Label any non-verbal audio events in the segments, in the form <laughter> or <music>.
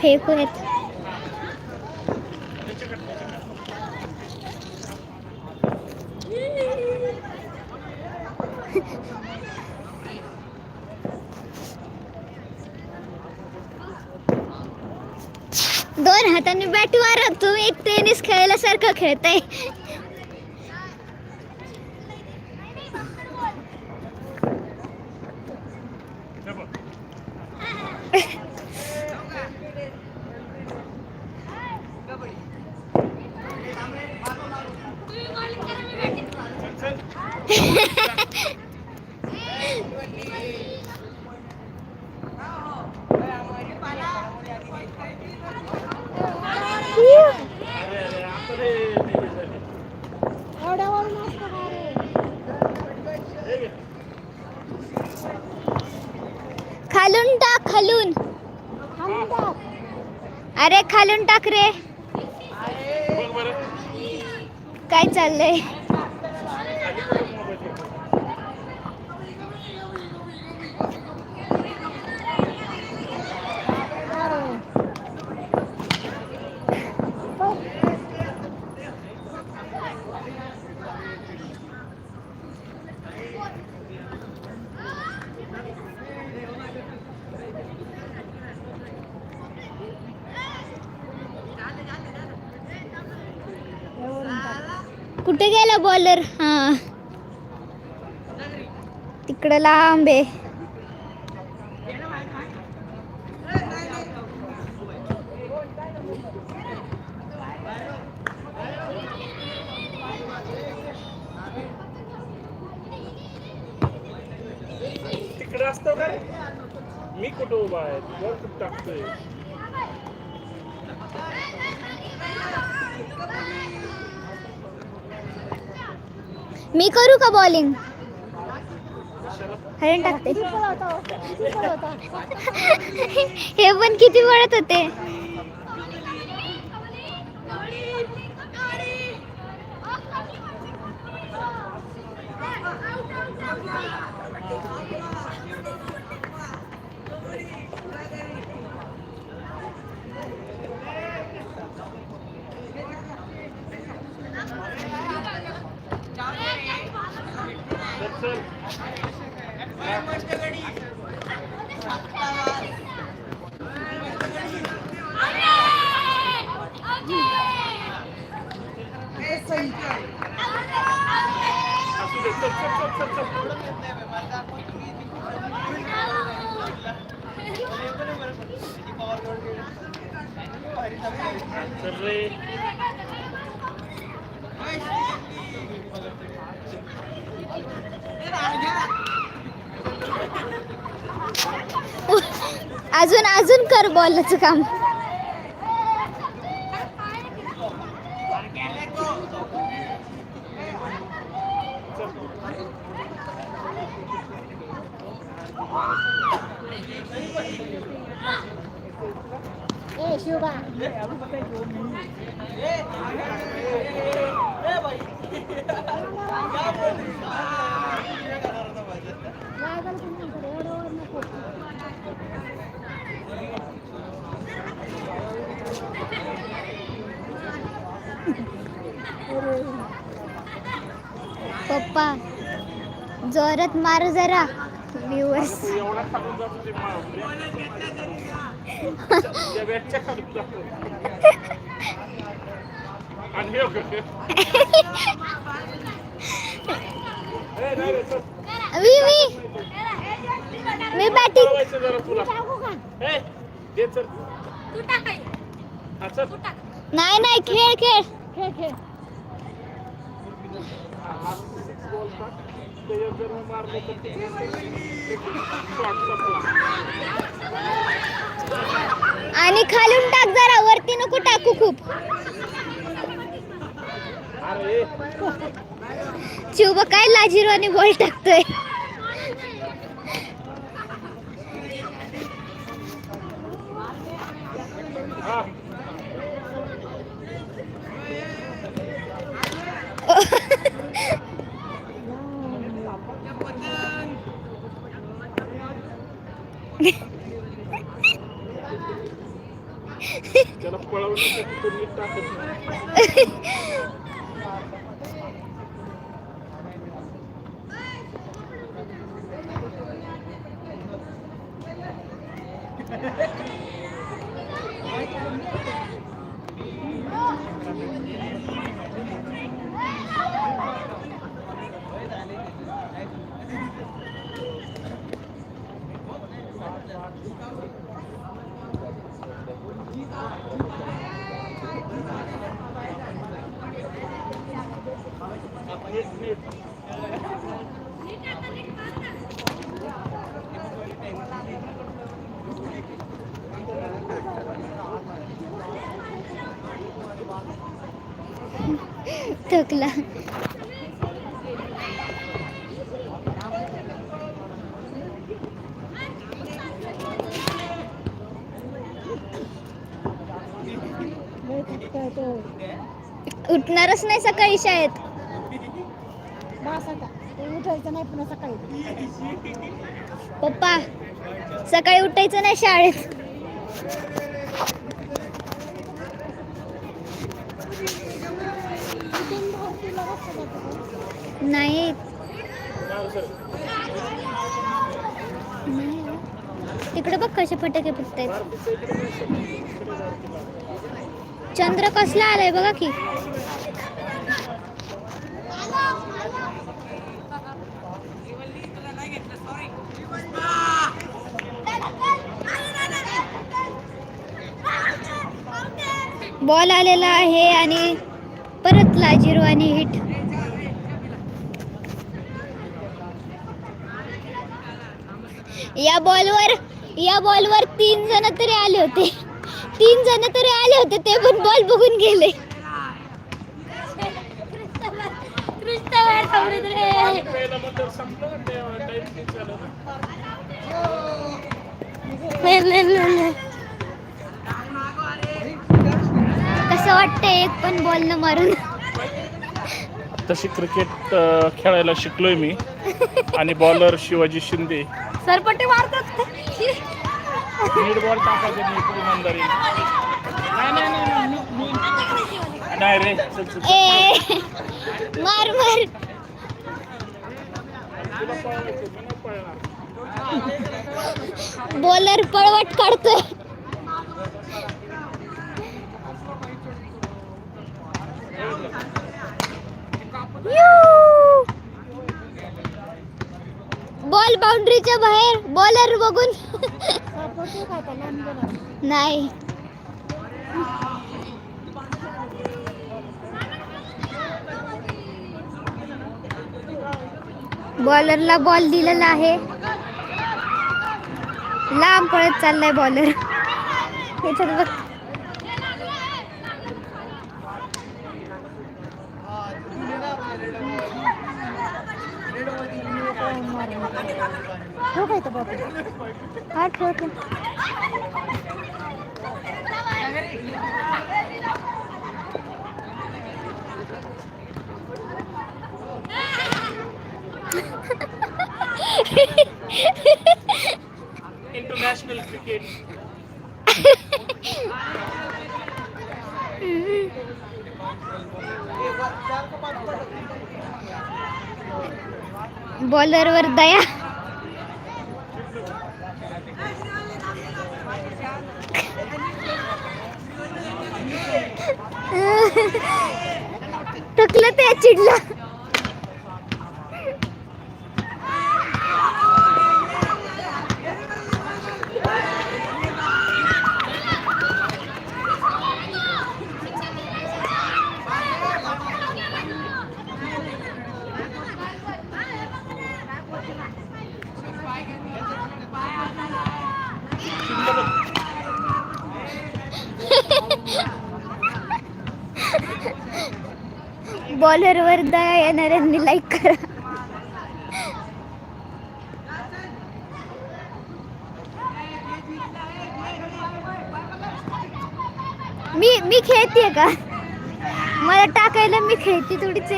फेकूयात तुम्ही टेनिस खेळल्यासारखं खेळताय. चाललंय कुठे गेला बॉलर हां. तिकडे लांब आहे. मी कुठं उभा आहे? वर कुठं टाकतोय? का बॉलिंग हरण टाकते. <laughs> हे पण किती वळत होते. <laughs> अजून अजून कर बॉलचं काम. शिवबा. पप्पा जोरात मार जरा व्ह्यूअर्स <laughs> <laughs> आणि खालून टाक जरा वरती नको टाकू खूप. चिवबा काय लाजीरवाने बॉल टाकतोय. हा त्याला तो नीट टाकत नाही. नीट नीट थकला. उठणारच नाही सकाळी शाळेत. नाही पुन्हा सकाळी पप्पा सकाळी उठायचं नाही शाळेत? नाही. तिकडे बघ कसे फटाके फुटतायत. चंद्र कसला आलाय बघा की. बॉल आलेला आहे आणि परत लाजिरो आणि हिट या बॉलवर या बॉलवर तीन जण तरी आले होते. तीन जण तरी आले होते ते पण बॉल बघून गेले. पाणी प्यायला म्हणल्यावर संपलं ना ते time किती झालं ना. कसं वाटतंय एक पण बॉल न मारून. तशी क्रिकेट अ, खेळायला शिकलोय मी. आणि बॉलर शिवाजी शिंदे. सरपट्टी मारतात. नीट बॉल टाकायचे नाही इकडे इमानदारी. नाही नाही नाही, नाही मी- मी- नाही रे चल चल ए मार मार. बॉलर पळवट काढतोय. बॉल बाउंड्रीच्या बाहेर बॉलर बघून. नाही. बॉलरला बॉल दिलेला आहे. लांब पळत चाललाय बॉलर. याच्यात बघ ठेव काय तर बाबा हा ठेवते इंटरनॅशनल क्रिकेट बॉलरवर दया। टकलं ते चिडला बॉलरवर दया येणाऱ्यांनी लाईक करा मी मी खेळते का? मला टाकायला मी खेळते थोडीच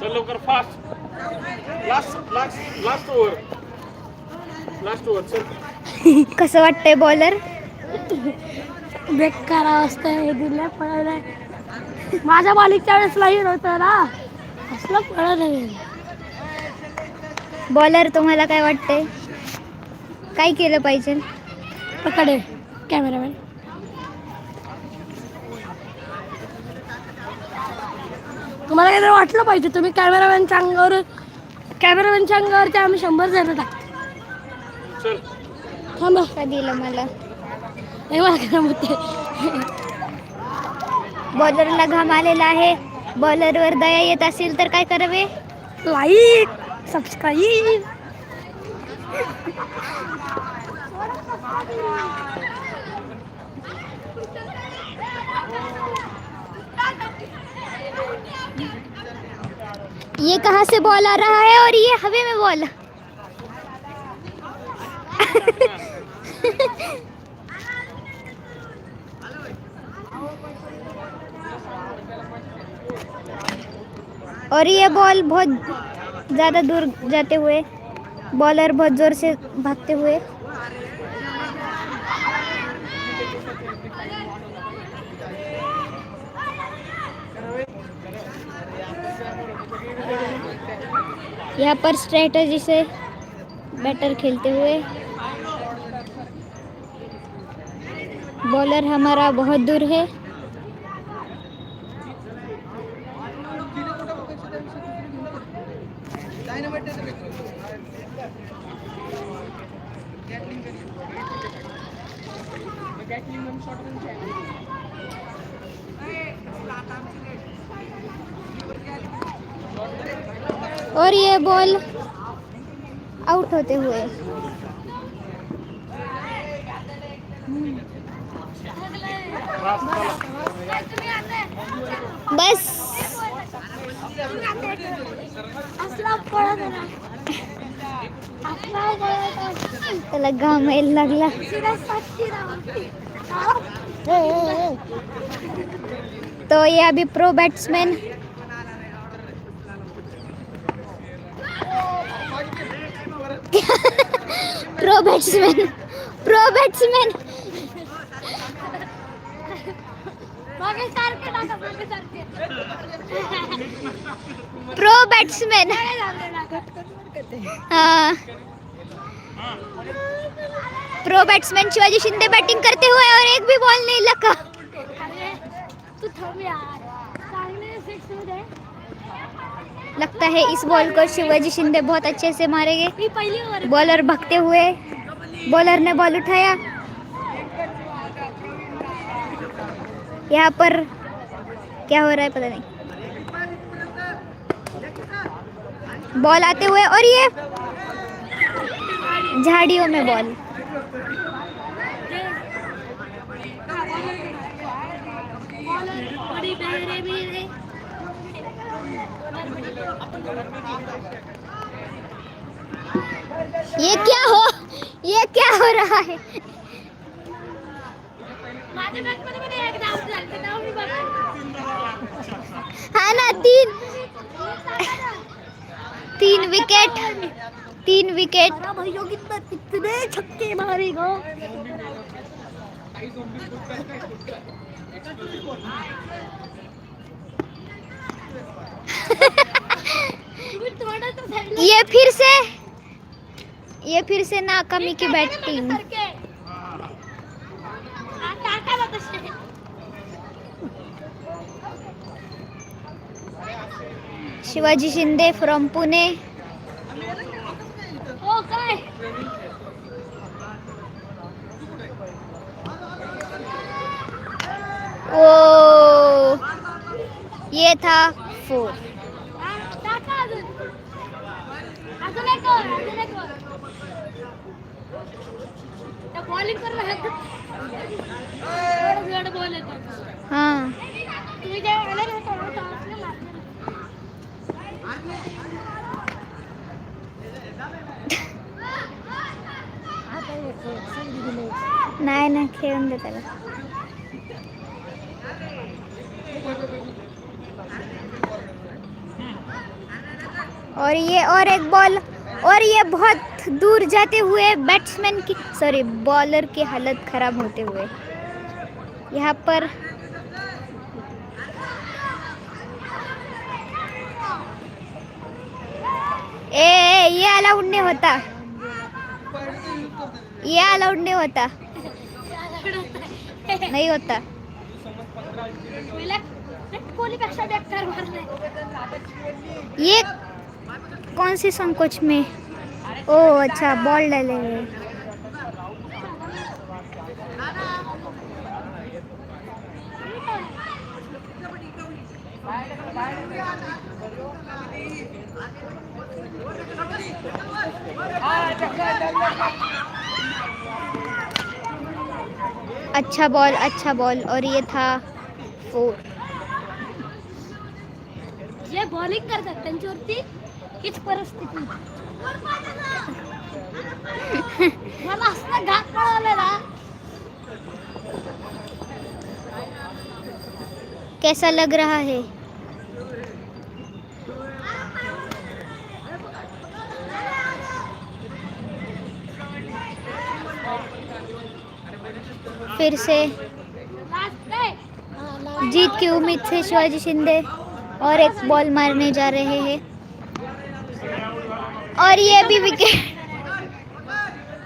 चल लवकर fast last last last over last over चल. कसं वाटतंय बॉलर बेकार अवस्था दिल्या माझ्या मालिकच्या वेळेस लाईन होतं ना. असलं पळालं बॉलर तुम्हाला काय वाटतंय? काय केलं पाहिजे? पकडे कॅमेरामॅन तुम्हाला काहीतरी वाटलं पाहिजे तुम्ही कॅमेरामॅनच्या अंगावर कॅमेरामॅनच्या अंगावरती आम्ही शंभर जण टाकतो. चल. थांबा. का दिलं मला? बॉलरला घाम आलेला आहे. बॉलरवर दया येत असेल तर काय करावे? लाईक सबस्क्राईब ये कहाँ से बॉल आ रहा है और ये हवे में बॉल और ये बॉल बहुत ज़्यादा दूर जाते हुए बॉलर बहुत ज़ोर से भागते हुए। यहाँ पर स्ट्रेटजी से बैटर खेलते हुए। बॉलर हमारा बहुत दूर है और ये बॉल आउट हुए। बस। लागला। तो ये अभी pro batsman pro batsman pro batsman pro batsman हाँ। Pro batsman Shivaji Shinde batting करते हुए और एक भी बॉल नहीं लगा। तू थांब यार। चांगले सिक्स मध्ये लगता है इस बॉल को शिवाजी शिंदे बहुत अच्छे से मारेंगे। बॉलर भगते हुए, बॉलर ने बॉल उठाया। यहाँ पर क्या हो रहा है पता नहीं। बॉल आते हुए और ये झाड़ियों में बॉल। ये क्या हो? ये क्या हो रहा है? हाँ ना तीन। तीन विकेट तीन विकेट हाँ भैया कितना कितने छक्के मारेगा? Ha ha ha! ये फिर से ये फिर से नाकामी की बैटिंग. हा. शिवाजी शिंदे फ्रॉम पुणे ओ ये था फोर बॉलिंग ना खेळून और ये और एक बॉल और ये बहुत दूर जाते हुए बैट्समैन की सॉरी बॉलर की हालत खराब होते हुए। यहाँ पर ए, ए ये अलाउड नहीं होता। ये अलाउड नहीं होता। नहीं होता। ये कौन सी संकोच में? ओ अच्छा बॉल डालेंगे अच्छा बॉल अच्छा बॉल और ये था फोर जे बॉलिंग करतात त्यांच्यावरती हीच परिस्थिती मला असं घात कैसा लग रहा है? फिर से जीत की उम्मीद से शिवाजी शिंदे और एक बॉल मारने जा रहे हैं। और ये भी विकेट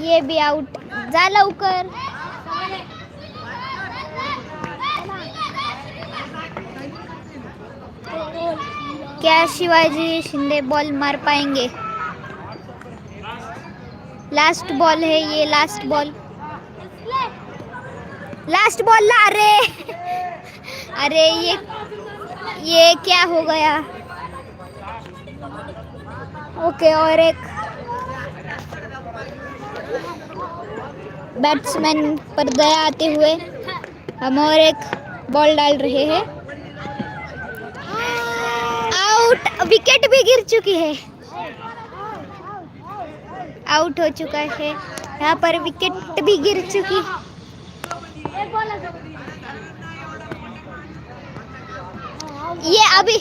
ये भी आउट जा लवकर. क्या शिवाजी शिंदे बॉल मार पाएँगे? लास्ट बॉल है ये लास्ट बॉल लास्ट बॉल ला अरे! अरे ये ये क्या हो गया? ओके और एक बैट्समैन पर दया आते हुए हम और एक बॉल डाल रहे हैं। आउट विकेट भी गिर चुकी है। आउट हो चुका है। यहाँ पर विकेट भी गिर चुकी। ये अभी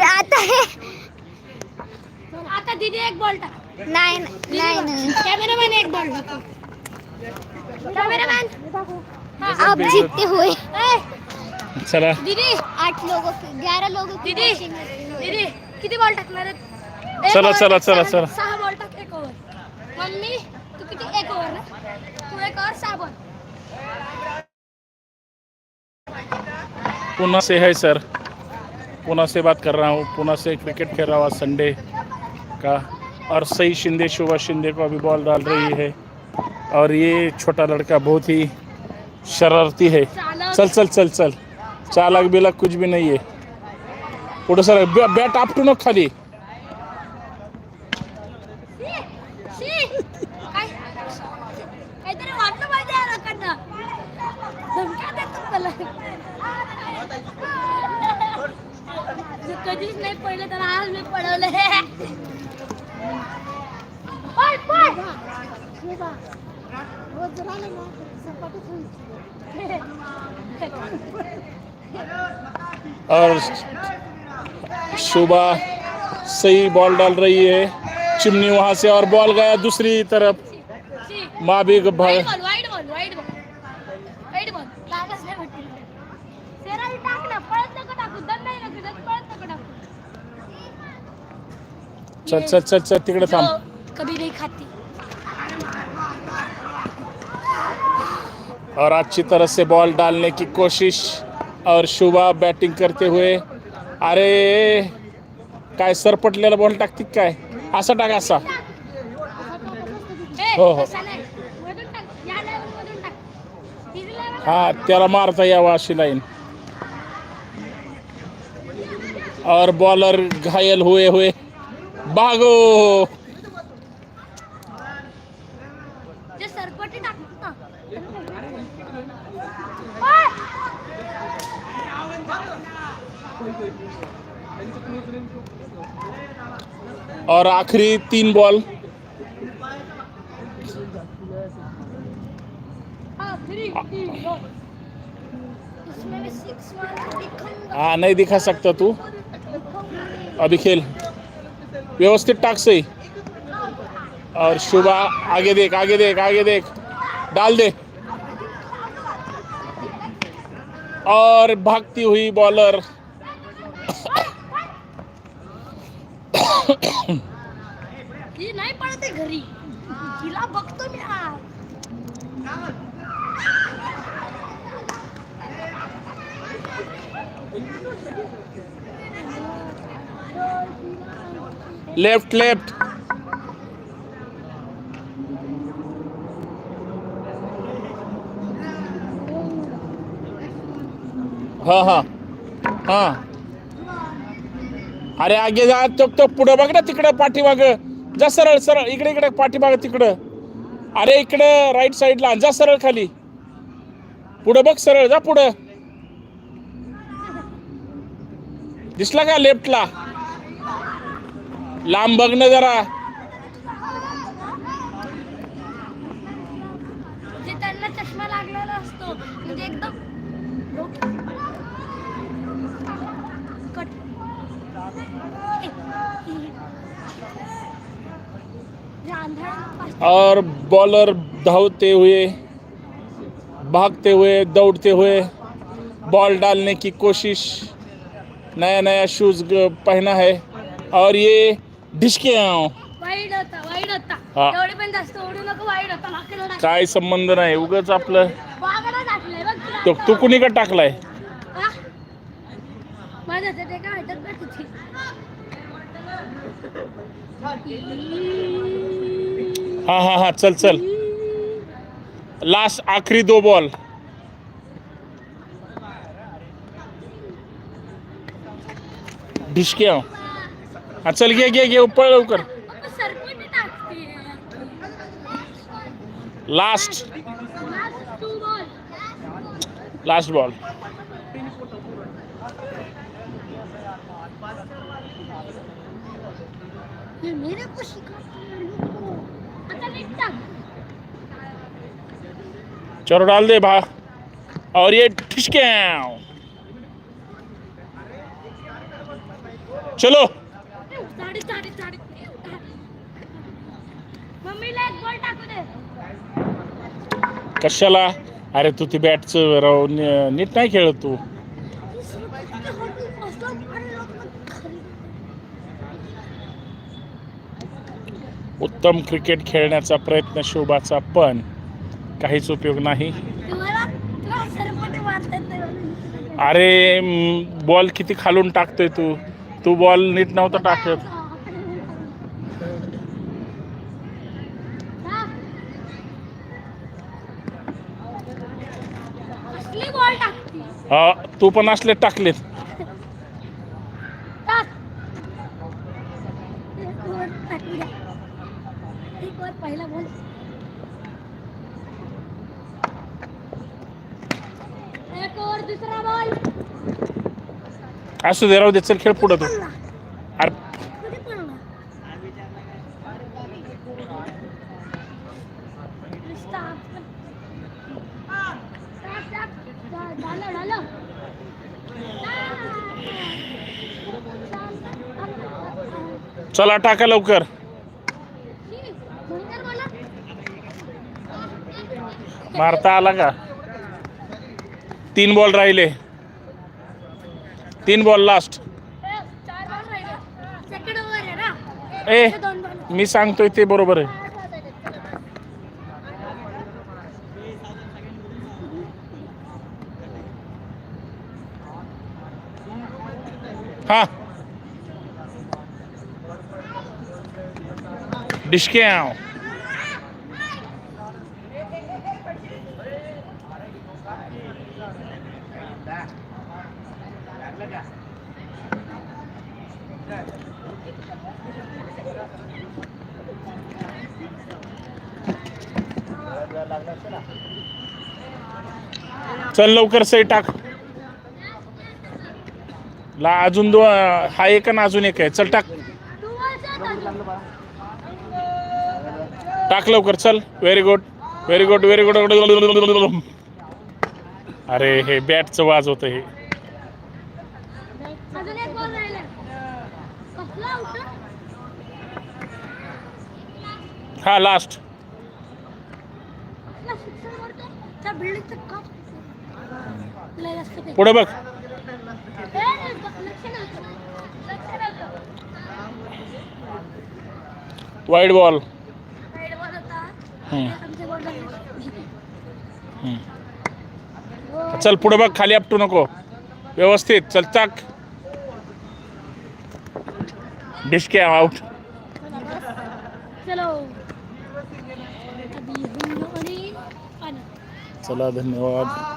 आता है। आता दीदी एक बॉल टाक नाही नाही नाही. कॅमेरामॅन एक बॉल टाको कॅमेरामॅन आप जीतते हुए चला. दीदी. आठ लोगों की ग्यारह लोगों की दीदी दीदी किती बॉल टाकणार आहेत? एक चला, over चला, चला, चला. सहा बॉल टाक एक ओव्हर मम्मी तू किती एक ओव्हर ना? तू एक ओव्हर सहा बॉल पुणे से है सर पुणे से बात कर रहा हूँ. पुणे से क्रिकेट खेल रहा हुआ संडे का? और सही शिंदे शुभा शिंदे को अभी बॉल डाल रही है। और ये छोटा लड़का बहुत ही शरारती है। चल चल चल चल। चालक बिलक कुछ भी नहीं है। पुढे सर बॅ- बॅट आपटू नको खाली। कधीच नाही पडलं तर आज मी पडवलं और शुभा सही बॉल डाल रही है। चिमनी वहाँ से और बॉल गया दूसरी तरफ़। माँ भी चल चल चल चल तिकडे थांब. जो कभी नहीं खाती. और अच्छी तरह से बॉल डालने की कोशिश और शुभा बैटिंग करते हुए अरे काय सरपटलेला बॉल टाकते काय? असा टाक असा. हो, हो. हा. त्याला मारता यावं अशी लाईन और बॉलर घायल हुए हुए. भागो और आखिरी तीन बॉल। हाँ नहीं दिखा सकता तू। अभी खेल। व्यवस्थित टाक सही और शुभा आगे देख आगे देख आगे देख। डाल दे। और भागती हुई बॉलर ही नाही पडते घरी बघतो मी लेफ्ट लेफ्ट. हा हा. हा. अरे आगे जा तो तो पुढं बघ ना तिकडं पाठीमाग. जा सरळ सरळ. इकडे इकडे पाठीमाग तिकडं. अरे इकडं राईट साईडला जा सरळ खाली. पुढं बघ सरळ. जा पुढं. दिसला का लेफ्टला? लांब बघ ना जरा. त्यांना चष्मा लागलेला असतो म्हणजे एकदम कट जे आंधळा और बॉलर धावते हुए भागते हुए दौड़ते हुए बॉल डालने की कोशिश नया नया शूज़ पहना है. और ये डिस्के वाईट होता वाईट होता हा. एवढे पण जास्त ओढू नको वाईट होता माकडं टाक काय संबंध नाही उगाच आपलं वाकडं टाकलंय बघ तुला तो आता. तू कुणीकडे टाकलाय हा? माझ्या हातात एका हातात बघ तिथे. हाँ हाँ हाँ चल चल लास्ट आखिरी दो बॉल डिस्के हाँ चल गया गया गया ऊपर ऊपर। लास्ट लास्ट बॉल चलो डाल दे भा। और ये ठिसके चलो। साडी साडी साडी मम्मीला एक बॉल टाकू दे. कशाला? अरे तू ती बॅटच राव नीट नाही खेळत तू. उत्तम क्रिकेट खेळण्याचा प्रयत्न शोभाचा पण काहीच उपयोग नाही. अरे बॉल किती खालून टाकतोय तू? तू बॉल नीट नव्हता टाकत. हा. तू पण असले टाकलेत. दुसरा बॉल असू दे राहू दे चल खेळ पुढं तो. अरे. चला टाका लवकर. मारता आला का? तीन बॉल राहिले. तीन बॉल लास्ट ए मी सांगतोय ते बरोबर आहे. हा. डिस्क्याव चल लवकर सही टाक. ला अजून दो हा एक आणि अजून एक आहे. चल टाक. टाक लवकर चल. Very good very good very good अरे हे बॅटचं वाज होतं हे? हा लास्ट कसला sixer मारतो? त्या buildingचं काम. लय जास्त ते. पुढे बघ. Wide ball. चल पुढे बघ खाली आपटू नको. व्यवस्थित. चल टाक डिस्के आउट चला धन्यवाद.